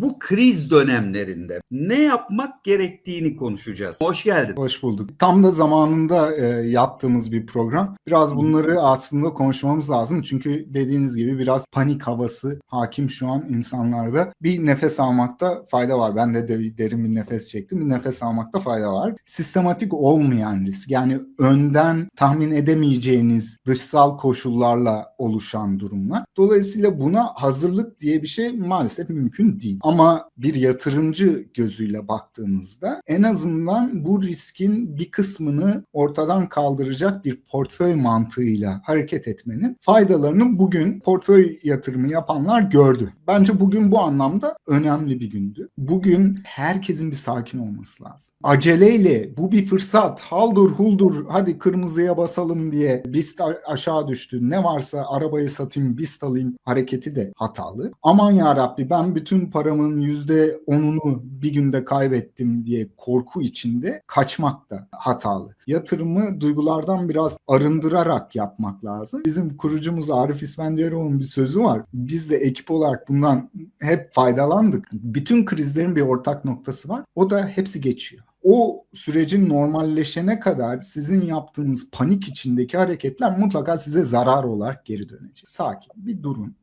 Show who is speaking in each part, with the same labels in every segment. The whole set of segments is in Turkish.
Speaker 1: Bu kriz dönemlerinde ne yapmak gerektiğini konuşacağız. Hoş geldin.
Speaker 2: Hoş bulduk. Tam da zamanında e, yaptığımız bir program. Biraz bunları aslında konuşmamız lazım. Çünkü dediğiniz gibi biraz panik havası hakim şu an insanlarda. Bir nefes almakta fayda var. Ben de, de derin bir nefes çektim. Bir nefes almakta fayda var. Sistematik olmayan risk yani önden tahmin edemeyeceğiniz dışsal koşullarla oluşan durumlar. Dolayısıyla buna hazırlık diye bir şey maalesef mümkün değil. Ama bir yatırımcı gözüyle baktığınızda en azından bu riskin bir kısmını ortadan kaldıracak bir portföy mantığıyla hareket etmenin faydalarını bugün portföy yatırımı yapanlar gördü. Bence bugün bu anlamda önemli bir gündü. Bugün herkesin bir sakin olması lazım. Aceleyle bu bir fırsat haldur huldur hadi kırmızıya basalım diye BIST aşağı düştü ne varsa arabayı satayım BIST alayım hareketi de hatalı. Aman ya Rabbi ben bütün paramın %10'unu bir günde kaybettim diye korku içinde kaçmak da hatalı. Yatırımı duygulardan biraz arındırarak yapmak lazım. Bizim kurucumuz Arif İsfendiyarıoğlu'nun bir sözü var. Biz de ekip olarak bundan hep faydalandık. Bütün krizlerin bir ortak noktası var. O da hepsi geçiyor o sürecin normalleşene kadar sizin yaptığınız panik içindeki hareketler mutlaka size zarar olarak geri dönecek. Sakin bir durun.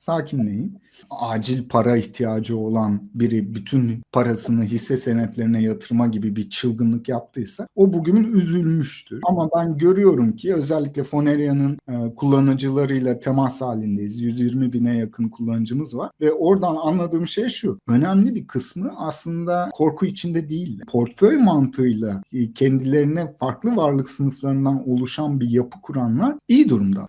Speaker 2: Sakinleyin. Acil para ihtiyacı olan biri bütün parasını hisse senetlerine yatırma gibi bir çılgınlık yaptıysa o bugün üzülmüştür. Ama ben görüyorum ki özellikle Foneria'nın e, kullanıcılarıyla temas halindeyiz. 120 bine yakın kullanıcımız var ve oradan anladığım şey şu. Önemli bir kısmı aslında korku içinde değil. Portföy mantığıyla e, kendilerine farklı varlık sınıflarından oluşan bir yapı kuranlar iyi durumda.